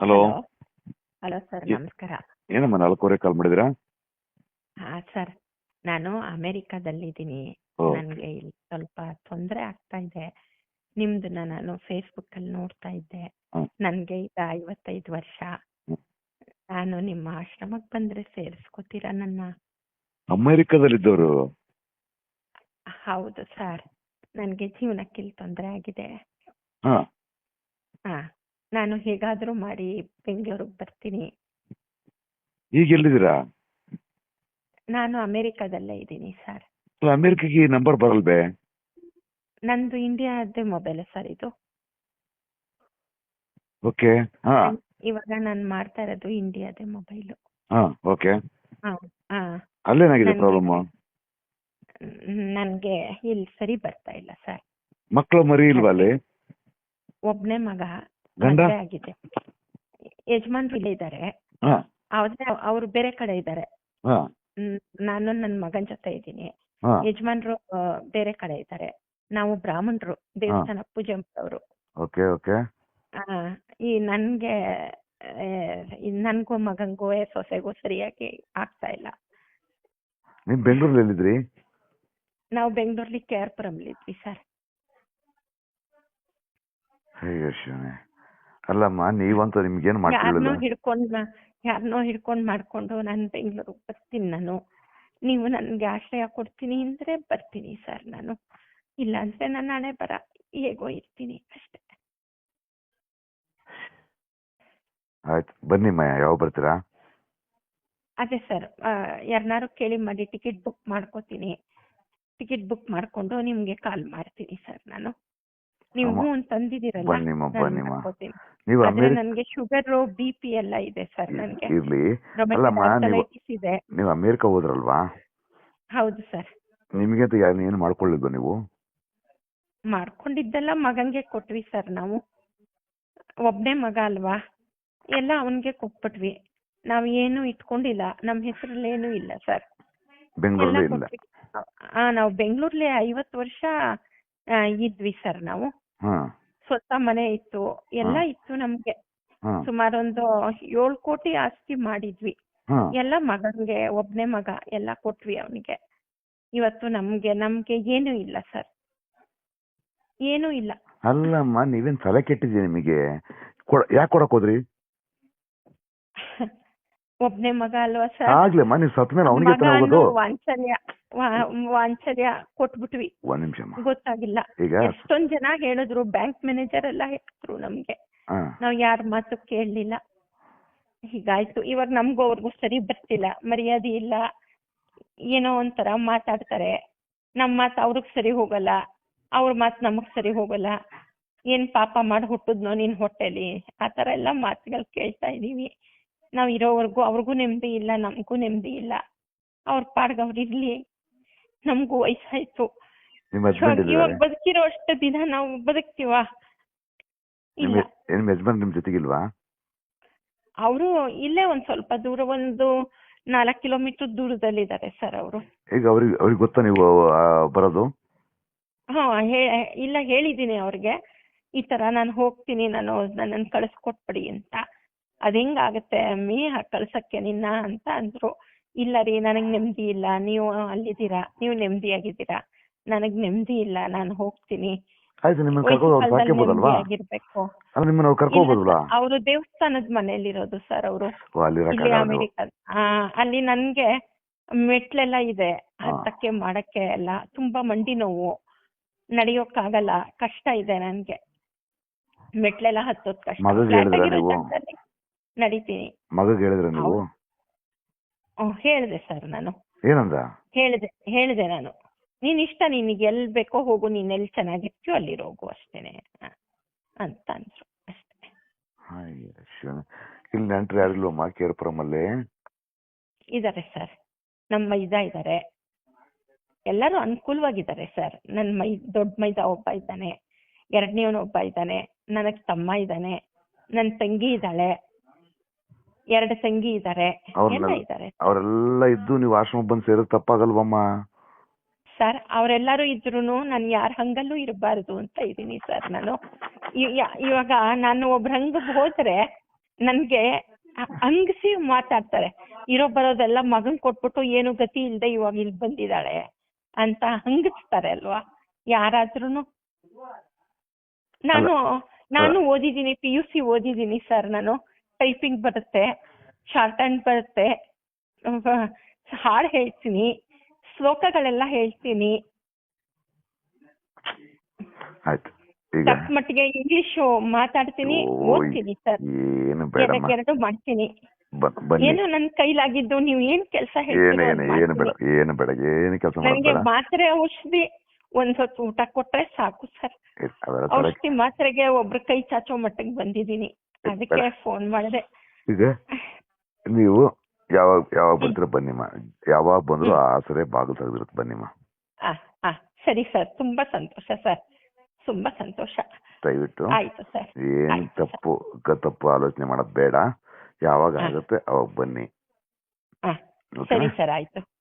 Hello? Hello? Sir ನಮಸ್ಕಾರ. ಏನಮ್ಮ ನಾಲ್ಕೂವರೆ ಕಾಲ್ ಮಾಡಿದಿರಾ ಹಾ ಸರ್. ನಾನು ಅಮೆರಿಕಾದಲ್ಲಿ ಇದ್ದೀನಿ ನನಗೆ ಇಲ್ಲಿ ಸ್ವಲ್ಪ ತೊಂದರೆ ಆಗ್ತಾ ಇದೆ. ನಿಮ್ದನ್ನ ನಾನು ಫೇಸ್ಬುಕ್ ಅಲ್ಲಿ ನೋಡ್ತಾ ಇದ್ದೆ. ನನಗೆ ಈಗ ಐವತ್ತೈದು ವರ್ಷ. ನಾನು ನಿಮ್ಮ ಆಶ್ರಮಕ್ಕೆ ಬಂದ್ರೆ ಸೇರಿಸ್ಕೋತೀರಾ ನನ್ನ? ಅಮೆರಿಕದಲ್ಲಿದ್ದವರು? ಹೌದು ಸರ್. ನನಗೆ ಜೀವನಕ್ಕೆ ಇಲ್ಲಿ ತೊಂದರೆ ಆಗಿದೆ. ಹಾ. ನಾನು ಹೇಗಾದರೂ ಮಾಡಿ ಬೆಂಗಳೂರಿಗೆ ಬರ್ತೀನಿ. ಈಗ ಎಲ್ಲಿದ್ದೀರಾ? ನಾನು ಅಮೆರಿಕಾದಲ್ಲೇ ಇದ್ದೀನಿ ಸರ್. ಈ ನಂಬರ್ ಬರಲ್ವೇ? ನಂದು ಇಂಡಿಯಾದೇ ಮೊಬೈಲ್ ಸರ್ ಇದು. ಓಕೆ ಹಾ. ಇವಾಗ ನಾನು ಮಾಡ್ತಾ ಇರೋದು ಇಂಡಿಯಾದೇ ಮೊಬೈಲ್. ಹಾ ಓಕೆ. ಹಾ ಹಾ. ಅಲ್ಲೇನಾಗಿದೆ ಪ್ರಾಬ್ಲಮ್? ನನಗೆ ಇಲ್ಲಿ ಸರಿ ಬರ್ತಾ ಇಲ್ಲ ಸರ್. ಮಕ್ಕಳು ಮರಿ ಇಲ್ವಾ ಅಲ್ಲಿ? ಒಬ್ನೇ ಮಗ ಗಂಡ? ಆಗಿದೆ. ಯಜಮಾನ್ರು ಇಲ್ಲೇ ಇದ್ದಾರೆ ಅವರು ಆದ್ರೆ ಅವ್ರು ಬೇರೆ ಕಡೆ ಇದ್ದಾರೆ ನಾನು ನನ್ನ ಮಗನ ಜೊತೆ ಇದ್ದೀನಿ. ಯಜಮಾನ್ರು ಬೇರೆ ಕಡೆ ಇದ್ದಾರೆ ನಾವು ಬ್ರಾಹ್ಮಣರು ದೇವಸ್ಥಾನ ಪೂಜೆ ಮಾಡೋರು ಓಕೆ. ಓಕೆ ಈ ನನ್ಗೆ ನನ್ಗೂ ಮಗಂಗೂ ಸೊಸೆಗೂ ಸರಿಯಾಗಿ ಆಗ್ತಾ ಇಲ್ಲ. ನೀವು ಬೆಂಗಳೂರಲ್ಲಿ ನಾವು ಬೆಂಗಳೂರಲ್ಲಿ ಕೆ ಆರ್ ಪುರಂ ಇದ್ವಿ ಸರ್. ಅಯ್ಯೋ ಶಿವನೇ. ಅಲ್ಲಮ್ಮ ನೀವಂತೂ ನಿಮ್ಗೇನು ಯಾರನ್ನೋ ಮಾಡ್ಕೊಳ್ಳಿಲ್ಲ ಹಿಡ್ಕೊಂಡ್ ಯಾರನ್ನೋ ಹಿಡ್ಕೊಂಡ್ ಮಾಡ್ಕೊಂಡು ನಾನು ಬೆಂಗಳೂರಿಗೆ ಬರ್ತೀನಿ ನಾನು. ನೀವು ನನ್ಗೆ ಆಶ್ರಯ ಕೊಡ್ತೀನಿ ಅಂದ್ರೆ ಬರ್ತೀನಿ ಸರ್ ನಾನು. ಇಲ್ಲ ಅಂದ್ರೆ ನಾನು ಹಣೆ ಬರ ಹೇಗೋ ಇರ್ತೀನಿ ಅಷ್ಟೇ. ಆಯ್ತು ಬನ್ನಿ ಮಯ ಯಾವಾಗ ಬರ್ತೀರಾ? ಅದೇ ಸರ್ ಯಾರನ್ನಾರು ಕೇಳಿ ಮಾಡಿ ಟಿಕೆಟ್ ಬುಕ್ ಮಾಡ್ಕೋತೀನಿ. ಟಿಕೆಟ್ ಬುಕ್ ಮಾಡ್ಕೊಂಡು ನಿಮ್ಗೆ ಕಾಲ್ ಮಾಡ್ತೀನಿ ಸರ್ ನಾನು. ನೀವು ಹ್ಞೂ ತಂದಿದ್ದೀರಲ್ಲ? ಬನ್ನಿಮ್ಮ ನಾನು ಬನ್ನಿಮ್ಮ ನೀವು ನನ್ಗೆ ಶುಗರ್ ಬಿ ಪಿ ಎಲ್ಲ ಇದೆ ಸರ್ ನನ್ಗೆ. ಇರ್ಲಿ. ಅಲ್ಲಮ್ಮ, ನೀವು- ಇದೆ. ನೀವು ಅಮೇರಿಕ ಹೋದ್ರಲ್ವಾ? ಹೌದು ಸರ್. ನಿಮಗೆ ಅಂತ ಏನು ಮಾಡ್ಕೊಳ್ಳಿಲ್ವ ನೀವು? ಮಾಡ್ಕೊಂಡಿದ್ದೆಲ್ಲ ಮಗಂಗೆ ಕೊಟ್ವಿ ಸರ್ ನಾವು. ಒಬ್ನೇ ಮಗ ಅಲ್ವಾ? ಎಲ್ಲ ಅವನ್ಗೆ ಕೊಟ್ಬಿಟ್ವಿ. ನಾವು ಏನು ಇಟ್ಕೊಂಡಿಲ್ಲ. ನಮ್ಮ ಹೆಸರಲ್ಲಿ ಏನು ಇಲ್ಲ ಸರ್. ಬೆಂಗಳೂರಲ್ಲಿ ಇಲ್ಲ. ಆ ನಾವು ಬೆಂಗಳೂರಲ್ಲಿ ಐವತ್ತು ವರ್ಷ ಇದ್ವಿ ಸರ್ ನಾವು. ಸ್ವಂತ ಮನೆ ಇತ್ತು. ಎಲ್ಲ ಇತ್ತು ನಮ್ಗೆ. ಸುಮಾರೊಂದು ಏಳು ಕೋಟಿ ಆಸ್ತಿ ಮಾಡಿದ್ವಿ. ಎಲ್ಲ ಮಗನ್ಗೆ ಒಬ್ನೇ ಮಗ ಎಲ್ಲ ಕೊಟ್ವಿ ಅವನಿಗೆ. ಇವತ್ತು ನಮ್ಗೆ ನಮ್ಗೆ ಏನು ಇಲ್ಲ ಸರ್. ಏನು ಇಲ್ಲ. ಅಲ್ಲಮ್ಮ ನೀವೇನ್ ತಲೆ ಕೆಟ್ಟಿದ್ದೀರಿ ನಿಮಗೆ? ಯಾಕೆ ಕೊಡಕ್ ಹೋದ್ರಿ? ಒಬ್ನೇ ಮಗ ಅಲ್ವಾ ಸರ್? ಆಗ್ಲಮ್ಮ ನೀವು ಸತ್ ಮೇಲೆ ಅವನಿಗೆ ತಾನೇ ಹೋಗೋದು? ವಾಂಚಲ್ಯ ವಾ- ವಾಂಚಲ್ಯ ಕೊಟ್ಬಿಟ್ವಿ. ಒಂದ್ ನಿಮಿಷ ಗೊತ್ತಾಗಿಲ್ಲ. ಈಗ? ಎಷ್ಟೊಂದ್ ಜನ ಹೇಳಿದ್ರು ಬ್ಯಾಂಕ್ ಮ್ಯಾನೇಜರ್ ಎಲ್ಲ ಹೇಳಿದ್ರು ನಮ್ಗೆ. ಹಾ. ನಾವ್ ಯಾರ ಮಾತು ಕೇಳಲಿಲ್ಲ. ಹೀಗಾಯ್ತು. ಇವಾಗ ನಮ್ಗೂ ಅವ್ರಿಗೂ ಸರಿ ಬರ್ತಿಲ್ಲ. ಮರ್ಯಾದೆ ಇಲ್ಲ. ಏನೋ ಒಂಥರ ಮಾತಾಡ್ತಾರೆ. ನಮ್ ಮಾತು ಅವ್ರಿಗೆ ಸರಿ ಹೋಗಲ್ಲ. ಅವ್ರ ಮಾತು ನಮಗ್ ಸರಿ ಹೋಗಲ್ಲ. ಏನ್ ಪಾಪ ಮಾಡಿ ಹುಟ್ಟಿದ್ನೋ ನಿನ್ ಹೊಟ್ಟೆಲಿ? ಆತರ ಎಲ್ಲಾ ಎಲ್ಲ ಮಾತುಗಳು ಕೇಳ್ತಾ ಇದೀವಿ. ನಾವ್ ಇರೋವರೆಗೂ ಅವ್ರಿಗೂ ನೆಮ್ಮದಿ ಇಲ್ಲ ನಮಗೂ ನೆಮ್ಮದಿ ಇಲ್ಲ. ಅವ್ರ ಪಾಡ್ಗ ಅವ್ರಿರ್ಲಿ ಇರ್ಲಿ. ನಮಗೂ ವಯಸ್ಸಾಯ್ತು ಇವಾಗ ಬದುಕಿರೋ ಅಷ್ಟು ದಿನ ನಾವು ಬದುಕ್ತೀವಾ? ನಿಮ್ ಜೊತೆಗಿಲ್ವಾ? ಅವರು ಇಲ್ಲೇ ಒಂದ್ ಸ್ವಲ್ಪ ದೂರ ಒಂದು ನಾಲ್ಕ್ ಕಿಲೋಮೀಟರ್ ದೂರದಲ್ಲಿ ದೂರದಲ್ಲಿದ್ದಾರೆ ಸರ್ ಅವರು. ಈಗ ಅವ್ರಿಗೆ ಅವ್ರಿಗೆ ಗೊತ್ತಾ ನೀವು ಬರೋದು? ಹಾ ಇಲ್ಲ ಹೇಳಿದ್ದೀನಿ ಅವ್ರಿಗೆ. ಈ ತರ ನಾನು ಹೋಗ್ತೀನಿ ನಾನು ನನ್ನ ನನ್ನನ್ನು ಕಳಿಸ್ಕೊಟ್ಬಿಡಿ ಅಂತ. ಅದ್ ಹೆಂಗಾಗತ್ತೆ ಅಮ್ಮಿ? ಕಳ್ಸಕ್ಕೆ ನಿನ್ನ ಅಂತ ಅಂದ್ರು. ಇಲ್ಲ ರೀ ನನಗ್ ನೆಮ್ಮದಿ ಇಲ್ಲ. ನೀವು ಅಲ್ಲಿದ್ದೀರಾ? ನೀವು ನೆಮ್ಮದಿಯಾಗಿದ್ದೀರಾ ನನಗ್ ನೆಮ್ಮದಿ ಇಲ್ಲ. ನಾನು ಹೋಗ್ತೀನಿ. ಅವ್ರು ದೇವಸ್ಥಾನದ ಮನೇಲಿರೋದು ಸರ್ ಅವರು. ಅಲ್ಲಿ ನನ್ಗೆ ಮೆಟ್ಲೆಲ್ಲ ಇದೆ. ಹತ್ತಕ್ಕೆ ಮಾಡಕ್ಕೆ ಎಲ್ಲ. ತುಂಬಾ ಮಂಡಿ ನೋವು. ಆಗಲ್ಲ ಕಷ್ಟ ಇದೆ ನನ್ಗೆ. ಮೆಟ್ಲೆಲ್ಲ ಹತ್ತೋದ್ ಕಷ್ಟ. ನಡೀತೀನಿ. ಮಗ ಹೇಳಿದ್ರ ನೀವು? ಹೇಳಿದೆ ಹ್ಮ್, ಹೇಳ್ದೆ ಸರ್ ನಾನು. ಏನಂದ? ಹೇಳಿದೆ ಹೇಳಿದೆ ನಾನು. ನೀನ್ ಇಷ್ಟ ನಿನಗೆ ಎಲ್ ಬೇಕೋ ಹೋಗು ನೀನ್ ಎಲ್ ಚೆನ್ನಾಗಿರ್ತೀಯೋ ಅಲ್ಲಿ ಹೋಗು ಅಷ್ಟೇನೆ. ಹ, ಅಂತ ಅಂದ್ರು ಅಷ್ಟೇ. ಶಿವನೇ. ಇಲ್ಲಿ ನೆಂಟ್ರು ಯಾರಿಲ್ವಮ್ಮ ಕೇರ್ಪುರಂ ಅಲ್ಲಿ ಇದಾರೆ ಸರ್. ನಮ್ಮ ಮೈದ ಇದಾರೆ. ಎಲ್ಲರೂ ಅನುಕೂಲವಾಗಿದ್ದಾರೆ ಸರ್. ನನ್ನ ಮೈ ದೊಡ್ಡ ಮೈದ ಒಬ್ಬ ಇದ್ದಾನೆ. ಎರಡನೇವನು ಒಬ್ಬ ಇದ್ದಾನೆ. ನನಗ್ ತಮ್ಮ ಇದ್ದಾನೆ. ನನ್ನ ತಂಗಿ ಇದ್ದಾಳೆ. ಎರಡು ತಂಗಿ ಇದ್ದಾರೆ ಅವ್ರನ್ನ- ಎಲ್ಲ ಇದ್ದಾರೆ ಅವರೆಲ್ಲ ಇದ್ದು ನೀವು ಆಶ್ರಮ ಬಂದು ಸೇರೋದು ತಪ್ಪಾಗಲ್ವಮ್ಮ? ಸರ್ ಅವರೆಲ್ಲರೂ ಇದ್ರೂನು ನಾನು ಯಾರ ಹಂಗಲ್ಲೂ ಇರಬಾರ್ದು ಅಂತ ಇದೀನಿ ಸರ್ ನಾನು. ಇವಾಗ ನಾನು ಒಬ್ರ ಹಂಗ ಹೋದ್ರೆ ನನ್ಗೆ ಹಂಗಸಿ ಮಾತಾಡ್ತಾರೆ ಇರೋ ಬರೋದೆಲ್ಲ ಮಗನ್ ಕೊಟ್ಬಿಟ್ಟು ಏನು ಗತಿ ಇಲ್ದೆ ಇವಾಗ ಇಲ್ಲಿ ಬಂದಿದ್ದಾಳೆ ಅಂತ ಹಂಗಿಸ್ತಾರೆ ಅಲ್ವಾ? ಯಾರಾದ್ರೂನು. ನಾನು ನಾನು ಓದಿದ್ದೀನಿ ಪಿ ಯು ಸಿ ಓದಿದ್ದೀನಿ ಸರ್ ನಾನು. ಟೈಪಿಂಗ್ ಬರುತ್ತೆ ಶಾರ್ಟ್ ಹ್ಯಾಂಡ್ ಬರುತ್ತೆ ಹಾಡು ಹೇಳ್ತೀನಿ ಶ್ಲೋಕಗಳೆಲ್ಲ ಹೇಳ್ತೀನಿ. ತಕ್ಕ ಮಟ್ಟಿಗೆ ಇಂಗ್ಲಿಷ್ ಮಾತಾಡ್ತೀನಿ ಓದ್ತೀನಿ ಸರ್. ಎರಡು ಮಾಡ್ತೀನಿ. ಏನು ನನ್ ಕೈಲಾಗಿದ್ದು ನೀವು ಏನ್ ಕೆಲಸ ನನಗೆ ಮಾತ್ರೆ ಔಷಧಿ ಒಂದ್ ಹೊತ್ತು ಊಟ ಕೊಟ್ರೆ ಸಾಕು ಸರ್. ಔಷಧಿ ಮಾತ್ರೆಗೆ ಒಬ್ರ ಕೈ ಚಾಚೋ ಮಟ್ಟಿಗೆ ಬಂದಿದ್ದೀನಿ. ಅದಕ್ಕೆ ಫೋನ್ ಮಾಡಿದೆ. ಈಗ ನೀವು ಯಾವಾಗ ಯಾವಾಗ ಬಂದ್ರೆ ಬನ್ನಿಮ್ಮ ಯಾವಾಗ ಬಂದ್ರು ಆಸರೆ ಸರಿ ಬಾಗಿಲು ತೆಗೆದಿರುತ್ತೆ ಬನ್ನಿಮ್ಮ ಸರಿ ಸರ್. ತುಂಬಾ ಸಂತೋಷ ಸರ್. ತುಂಬಾ ಸಂತೋಷ. ದಯವಿಟ್ಟು ಏನ್ ತಪ್ಪು ತಪ್ಪು ಆಲೋಚನೆ ಮಾಡೋದ್ ಬೇಡ. ಯಾವಾಗ ಆಗುತ್ತೆ ಅವಾಗ ಬನ್ನಿ. ಸರಿ ಸರ್ ಆಯ್ತು.